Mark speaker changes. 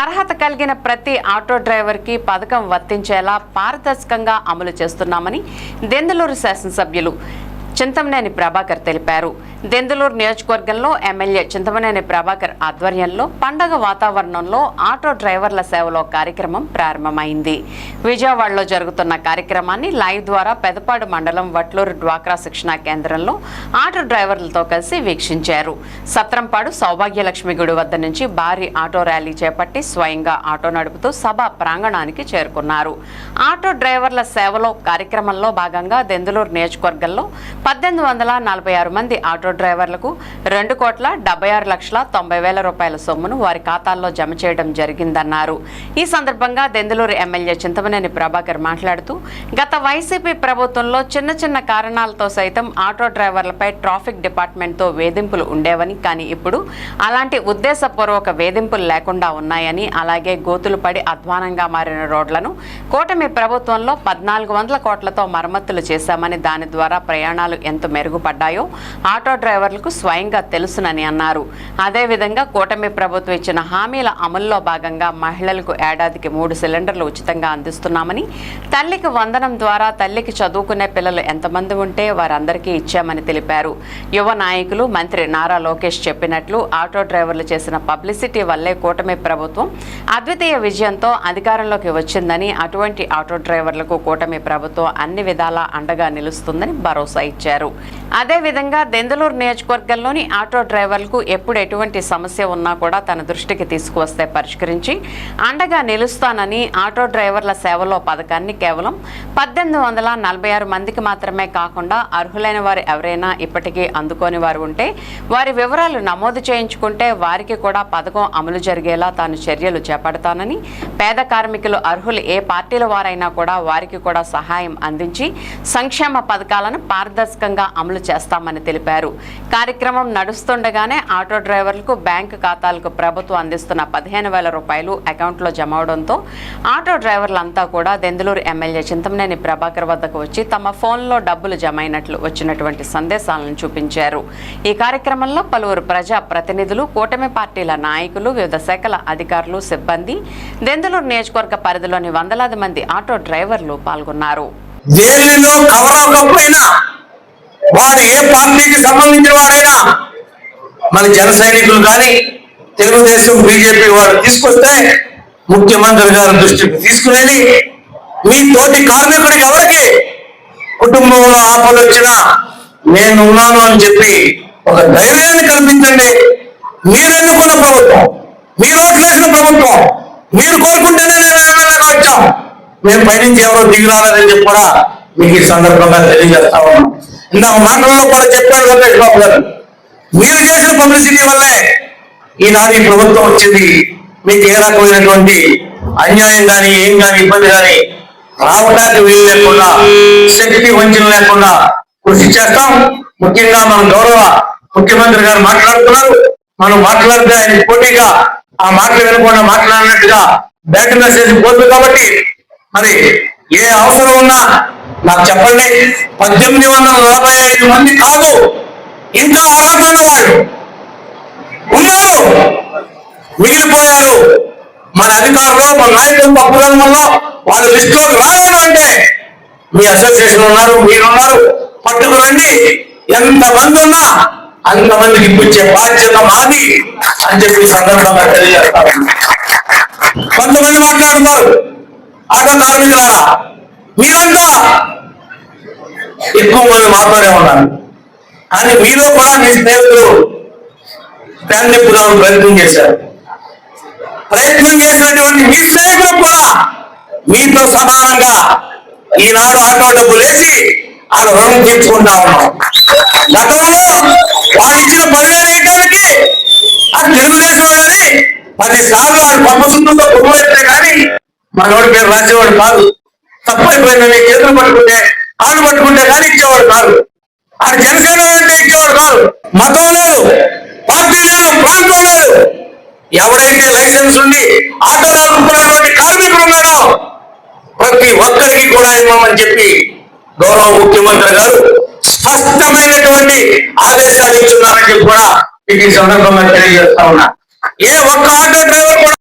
Speaker 1: అర్హత కలిగిన ప్రతి ఆటో డ్రైవర్కి పథకం వర్తించేలా పారదర్శకంగా అమలు చేస్తున్నామని దెందలూరు శాసనసభ్యులు చింతమనేని ప్రభాకర్ తెలిపారు. దెందులూరు నియోజకవర్గంలో ఎమ్మెల్యే చింతమనేని ప్రభాకర్ ఆధ్వర్యంలో పండగ వాతావరణంలో ఆటో డ్రైవర్ల సేవలో కార్యక్రమం ప్రారంభమైంది. విజయవాడలో జరుగుతున్న కార్యక్రమాన్ని లైవ్ ద్వారా పెదపాడు మండలం వట్లూరు డ్వాక్రా శిక్షణా కేంద్రంలో ఆటో డ్రైవర్లతో కలిసి వీక్షించారు. సత్రంపాడు సౌభాగ్యలక్ష్మి గుడి వద్ద నుంచి భారీ ఆటో ర్యాలీ చేపట్టి స్వయంగా ఆటో నడుపుతూ సభ ప్రాంగణానికి చేరుకున్నారు. ఆటో డ్రైవర్ల సేవలో కార్యక్రమంలో భాగంగా దెందులూరు నియోజకవర్గంలో పద్దెనిమిది వందల నలభై ఆరు మంది ఆటో డ్రైవర్లకు రెండు కోట్ల డెబ్బై ఆరు లక్షల తొంభై వేల రూపాయల సొమ్మును వారి ఖాతాల్లో జమ చేయడం జరిగిందన్నారు. ఈ సందర్భంగా దెందులూరు ఎమ్మెల్యే చింతమనేని ప్రభాకర్ మాట్లాడుతూ గత వైసీపీ ప్రభుత్వంలో చిన్న చిన్న కారణాలతో సైతం ఆటో డ్రైవర్లపై ట్రాఫిక్ డిపార్ట్మెంట్తో వేధింపులు ఉండేవని కానీ ఇప్పుడు అలాంటి ఉద్దేశపూర్వక వేధింపులు లేకుండా ఉన్నాయని అలాగే గోతులు పడి అధ్వానంగా మారిన రోడ్లను కూటమి ప్రభుత్వంలో పద్నాలుగు వందల కోట్లతో మరమ్మతులు చేశామని దాని ద్వారా ప్రయాణాలు ఎంత మెరుగుపడ్డాయో ఆటో డ్రైవర్లకు స్వయంగా తెలుసునని అన్నారు. అదేవిధంగా కూటమి ప్రభుత్వం ఇచ్చిన హామీల అమల్లో భాగంగా మహిళలకు ఏడాదికి మూడు సిలిండర్లు ఉచితంగా అందిస్తున్నామని తల్లికి వందనం ద్వారా తల్లికి చదువుకునే పిల్లలు ఎంతమంది ఉంటే వారందరికీ ఇచ్చామని తెలిపారు. యువ నాయకులు మంత్రి నారా లోకేష్ చెప్పినట్లు ఆటో డ్రైవర్లు చేసిన పబ్లిసిటీ వల్లే కూటమి ప్రభుత్వం అద్వితీయ విజయంతో అధికారంలోకి వచ్చిందని అటువంటి ఆటో డ్రైవర్లకు కూటమి ప్రభుత్వం అన్ని విధాలా అండగా నిలుస్తుందని భరోసా ఇచ్చారు. అదేవిధంగా దెందులూరు నియోజకవర్గంలోని ఆటో డ్రైవర్లకు ఎప్పుడు ఎటువంటి సమస్య ఉన్నా కూడా తన దృష్టికి తీసుకువస్తే పరిష్కరించి అండగా నిలుస్తానని ఆటో డ్రైవర్ల సేవలో పథకాన్ని కేవలం పద్దెనిమిది వందల నలభై ఆరు మందికి మాత్రమే కాకుండా అర్హులైన వారు ఎవరైనా ఇప్పటికీ అందుకోని వారు ఉంటే వారి వివరాలు నమోదు చేయించుకుంటే వారికి కూడా పథకం అమలు జరిగేలా తాను చర్యలు చేపడతానని పేద కార్మికులు అర్హులు ఏ పార్టీల వారైనా కూడా వారికి కూడా సహాయం అందించి సంక్షేమ పథకాలను పారదర్శకంగా అమలు చేస్తామని తెలిపారు. కార్యక్రమం నడుస్తుండగానే ఆటో డ్రైవర్లకు బ్యాంకు ఖాతాలకు ప్రభుత్వం అందిస్తున్న పదిహేను వేల రూపాయలు అకౌంట్లో జమ అవడంతో ఆటో డ్రైవర్లంతా కూడా దెందులూరు ఎమ్మెల్యే చింతమనేని ప్రభాకర్ వద్దకు వచ్చి తమ ఫోన్లో డబ్బులు జమ అయినట్లు వచ్చినటువంటి సందేశాలను చూపించారు. ఈ కార్యక్రమంలో పలువురు ప్రజా ప్రతినిధులు కూటమి పార్టీల నాయకులు వివిధ శాఖల అధికారులు సిబ్బంది దెందులూరు నియోజకవర్గ పరిధిలోని వందలాది మంది ఆటో డ్రైవర్లు పాల్గొన్నారు.
Speaker 2: దేనిలో కవర్ అవ్వకపోయినా వాడు ఏ పార్టీకి సంబంధించిన వాడైనా మన జన సైనికులు కానీ తెలుగుదేశం బీజేపీ వాడు తీసుకొస్తే ముఖ్యమంత్రి గారి దృష్టికి తీసుకునేది మీ తోటి కార్మికుడికి ఎవరికి? కుటుంబంలో ఆపలు వచ్చినా నేను ఉన్నాను అని చెప్పి ఒక ధైర్యాన్ని కల్పించండి. మీరు ఎన్నుకున్న ప్రభుత్వం? మీరు ఓట్లేసిన ప్రభుత్వం. మీరు కోరుకుంటేనే నేను వచ్చాం మేము పైనుంచి ఎవరో దిగురాలని చెప్పి కూడా మీకు ఈ సందర్భంగా తెలియజేస్తా ఉన్నాం. ఇందాక మాటల్లో కూడా చెప్పాడు వెంకటేష్ బాబు గారు. మీరు చేసిన పబ్లిసిటీ వల్లే ఈనాడు ఈ ప్రభుత్వం వచ్చింది. మీకు ఏ రకమైనటువంటి అన్యాయం కానీ ఏం కానీ ఇబ్బంది కానీ రావడానికి వీలు లేకుండా శక్తి వంచన లేకుండా కృషి చేస్తాం. ముఖ్యంగా మన గౌరవ ముఖ్యమంత్రి గారు మాట్లాడుతున్నారు. మనం మాట్లాడితే ఆయన పోటీగా ఆ మాటలు వినకుండా మాట్లాడినట్టుగా బ్యాక్ మెసేజ్ పోతుంది కాబట్టి మరి ఏ అవసరం ఉన్నా నాకు చెప్పండి పద్దెనిమిది వందల నలభై ఐదు మంది కాదు ఇంకా అర్హతైన వాళ్ళు ఉన్నారు. మిగిలిపోయారు. మన అధికారులు మన నాయకులు తప్పుదల వల్ల వాళ్ళ లిస్టులోకి రాలేదు అంటే మీ అసోసియేషన్ ఉన్నారు మీరున్నారు పట్టుకురండి. ఎంతమంది ఉన్నా అంతమందికి ఇప్పించే బాధ్యత మాది అని చెప్పి సందర్భంగా తెలియజేస్తారు కొంతమంది మాట్లాడుతారు. ఆటో కార్మికులారా మీరంతా ఎక్కువ మంది మాతోనే ఉన్నారు కానీ మీలో కూడా మీ స్నేహితులు ఫ్యాన్ ప్రయత్నం చేశారు. ప్రయత్నం చేసినటువంటి మీ స్నేహితులు కూడా మీతో సమానంగా ఈనాడు ఆటో డబ్బులు వేసి వాళ్ళ రుణం తీర్చుకుంటా ఉన్నాం గతంలో వాళ్ళు ఇచ్చిన పదివేలు వేయడానికి ఆ తెలుగుదేశం వాళ్ళని పది సార్లు వాళ్ళు పప్ప సుత్తుతో పొగలెత్తే కానీ మనోడి పేరు రాసేవాడు కాదు. తప్పైపోయిందని నీ చేతులు పట్టుకుంటే కాళ్ళు పట్టుకుంటే కానీ ఇచ్చేవాడు కాదు. ఆ జనసేన అంటే ఇచ్చేవాడు కాదు. మతం లేదు పార్టీ లేదు ప్రాంతం లేదు. ఎవడైతే లైసెన్స్ ఉండి ఆటో నడుపుతున్నటువంటి కార్మికులు ఉన్నాడో ప్రతి ఒక్కరికి కూడా ఇవ్వమని చెప్పి గౌరవ ముఖ్యమంత్రి గారు స్పష్టమైనటువంటి ఆదేశాలు ఇస్తున్నారని చెప్పి కూడా మీకు ఈ సందర్భంగా తెలియజేస్తా ఉన్నా. ఏ ఒక్క ఆటో డ్రైవర్ కూడా